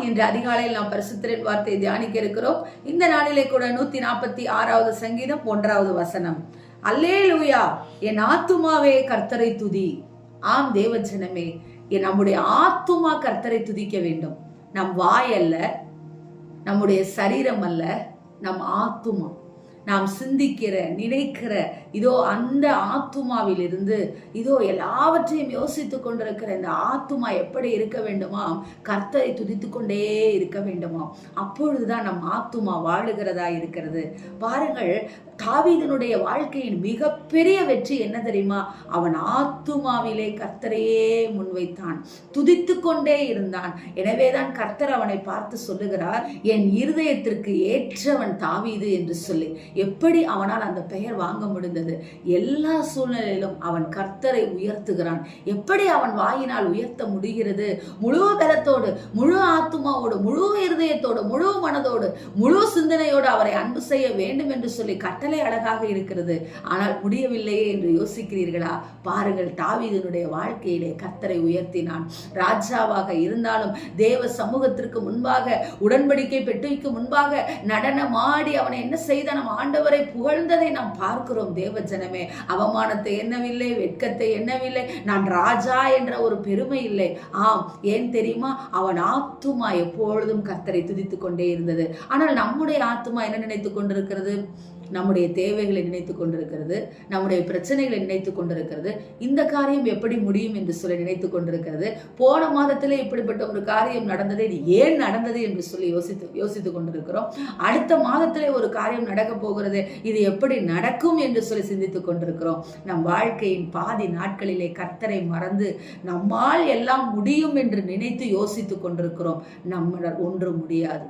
இன்று அதிகாலையில் நாம் பரிசுத்தரின் வார்த்தையை தியானிக்க இருக்கிறோம். இந்த நாளிலே கூட நூத்தி நாற்பத்தி ஆறாவது சங்கீதம் ஒன்றாவது வசனம். அல்லேலூயா என் ஆத்துமாவே கர்த்தரை துதி. ஆம் தேவஜனமே என் நம்முடைய ஆத்துமா கர்த்தரை துதிக்க வேண்டும். நம் வாய் அல்ல நம்முடைய சரீரம் அல்ல நம் ஆத்துமா. நாம் சிந்திக்கிற நினைக்கிற இதோ அந்த ஆத்துமாவிலிருந்து இதோ எல்லாவற்றையும் யோசித்து கொண்டிருக்கிற இந்த ஆத்துமா எப்படி இருக்க வேண்டுமா கர்த்தரை துதித்து கொண்டே இருக்க வேண்டுமாம். அப்பொழுதுதான் நம் ஆத்துமா வாழுகிறதா இருக்கிறது. பாருங்கள் தாவீதனுடைய வாழ்க்கையின் மிகப்பெரிய வெற்றி என்ன தெரியுமா? அவன் ஆத்துமாவிலே கர்த்தரையே முன்வைத்தான். துதித்து கொண்டே இருந்தான். எனவேதான் கர்த்தர் அவனை பார்த்து சொல்லுகிறார் என் இருதயத்திற்கு ஏற்றவன் தாவீது என்று சொல்லி. எப்படி அவனால் அந்த பெயர் வாங்க முடிந்தது? எல்லா சூழ்நிலையிலும் அவன் கர்த்தரை உயர்த்துகிறான். எப்படி அவன் வாயினால் உயர்த்த முடிகிறது? முழு பலத்தோடு முழு ஆத்மாவோடு முழு இருதயத்தோடு முழு மனதோடு முழு சிந்தனையோடு அவரை அன்பு செய்ய வேண்டும் என்று சொல்லி கட்டளை அழகாக இருக்கிறது. ஆனால் முடியவில்லையே என்று யோசிக்கிறீர்களா? பாருங்கள் தாவீதனுடைய வாழ்க்கையிலே கர்த்தரை உயர்த்தினான். ராஜாவாக இருந்தாலும் தேவ சமூகத்திற்கு முன்பாக உடன்படிக்கை பெட்டிக்கு முன்பாக நடனமாடி அவனை என்ன செய்தான்? ஆண்டவரை புகழ்ந்ததை நாம் பார்க்கிறோம் தேவ ஜனமே. அவமானத்தை என்னவில்லை வெட்கத்தை என்னவில்லை நான் ராஜா என்ற ஒரு பெருமை இல்லை. ஆம் ஏன் தெரியுமா? அவன் ஆத்துமா எப்பொழுதும் கர்த்தரை துதித்துக் கொண்டே இருந்தது. ஆனால் நம்முடைய ஆத்துமா என்ன நினைத்துக் கொண்டிருக்கிறது? நம்முடைய தேவைகளை நினைத்து கொண்டிருக்கிறது நம்முடைய பிரச்சனைகளை நினைத்து கொண்டிருக்கிறது. இந்த காரியம் எப்படி முடியும் என்று சொல்லி நினைத்து கொண்டிருக்கிறது. போன மாதத்திலே இப்படிப்பட்ட ஒரு காரியம் நடந்தது இது ஏன் நடந்தது என்று சொல்லி யோசித்து யோசித்து கொண்டிருக்கிறோம். அடுத்த மாதத்திலே ஒரு காரியம் நடக்க போகிறது இது எப்படி நடக்கும் என்று சொல்லி சிந்தித்துக் கொண்டிருக்கிறோம். நம் வாழ்க்கையின் பாதி நாட்களிலே கர்த்தரை மறந்து நம்மால் எல்லாம் முடியும் என்று நினைத்து யோசித்துக் கொண்டிருக்கிறோம். நம்மளால் ஒன்று முடியாது.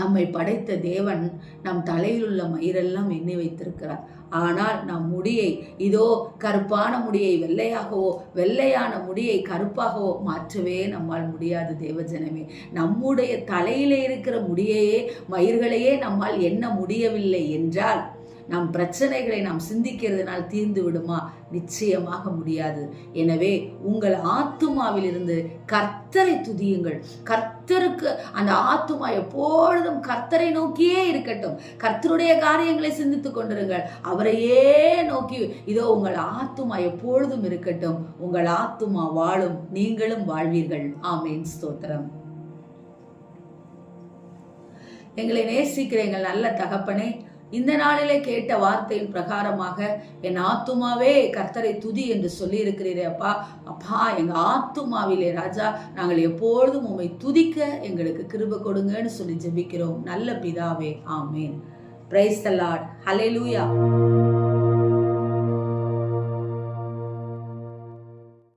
நம்மை படைத்த தேவன் நம் தலையிலுள்ள மயிரெல்லாம் எண்ணி வைத்திருக்கிறார். ஆனால் நம் முடியை இதோ கருப்பான முடியை வெள்ளையாகவோ வெள்ளையான முடியை கருப்பாகவோ மாற்றவே நம்மால் முடியாது தேவஜனமே. நம்முடைய தலையிலே இருக்கிற முடியையே மயிர்களையே நம்மால் எண்ண முடியவில்லை என்றால் நம் பிரச்சனைகளை நாம் சிந்திக்கிறதுனால் தீர்ந்து விடுமா? நிச்சயமாக முடியாது. எனவே உங்கள் ஆத்துமாவிலிருந்து கர்த்தரை துதியுங்கள். கர்த்தருக்கு அந்த ஆத்துமா எப்பொழுதும் கர்த்தரை நோக்கியே இருக்கட்டும். கர்த்தருடைய காரியங்களை சிந்தித்துக் கொண்டிருங்கள். அவரையே நோக்கி இதோ உங்கள் ஆத்துமா எப்பொழுதும் இருக்கட்டும். உங்கள் ஆத்துமா வாழும். நீங்களும் வாழ்வீர்கள். ஆமேன். ஸ்தோத்திரம். எங்களை நேசிக்கிற எங்கள் நல்ல தகப்பனே இந்த நாளிலே கேட்ட வார்த்தையின் பிரகாரமாக என் ஆத்துமாவே கர்த்தரை துதி என்று சொல்லி இருக்கிறீரே அப்பா. அப்பா எங்க ஆத்துமாவிலே ராஜா நாங்கள் எப்பொழுதும் உம்மை துதிக்க எங்களுக்கு கிருப கொடுங்கன்னு சொல்லி ஜெபிக்கிறோம். நல்ல பிதாவே ஆமேன். பிரைஸ் தலாட் ஹலே லூயா